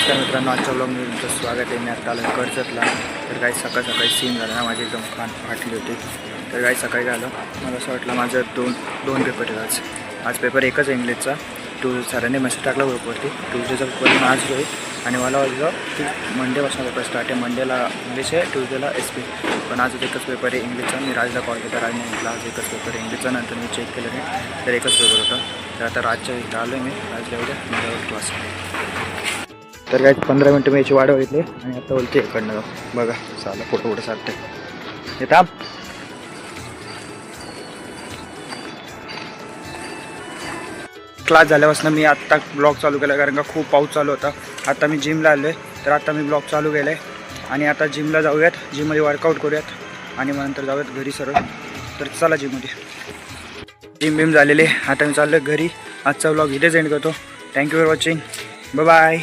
नमस्कार मित्रांनो आजच्या ब्लॉग मी तुमचं स्वागत आहे. मी आता आलं कर्जतला. तर काही सकाळ सकाळी सीन झाला ना माझी एकदम खान फाटली होती. तर काही सकाळी झालं. मला असं वाटलं माझं दोन दोन पेपर आहेत आज. आज पेपर एकच इंग्लिशचा. टू सरांनी मेसेज टाकला ग्रुपवरती ट्यूजडेचा पेपर पण आज होईल आणि मला वाटलं की मंडेपासून पेपर स्टार्ट आहे. मंडेला इंग्लिश आहे ट्यूजडेला एस पी पण आज एकच पेपर आहे इंग्लिशचा. मी राजला कॉल केला. राजने म्हटलं आज एकच पेपर आहे इंग्लिशचा. नंतर मी चेक केलं नाही. तर एकच पेपर होता. तर आता राजच्या इथं आलो आहे मी. राजला उद्या क्लास तर काय पंधरा मिनटं मी याची वाढ बघितली आणि आता बोलते इकडनं जाऊ. बघा चाला फोटो फोटो सारते येता? क्लास झाल्यापासून मी आत्ता ब्लॉग चालू केला कारण का खूप पाऊस चालू होता. आता मी जिमला आलो आहे तर आता मी ब्लॉग चालू केला आहे आणि आता जिमला जाऊयात जिममध्ये वर्कआउट करूयात. आणि मग नंतर जाऊयात घरी सरळ. तर चला जिममध्ये जिम बिम झालेले आता मी चाललो घरी. आजचा ब्लॉग इथेच एंड करतो. Thank you for watching bye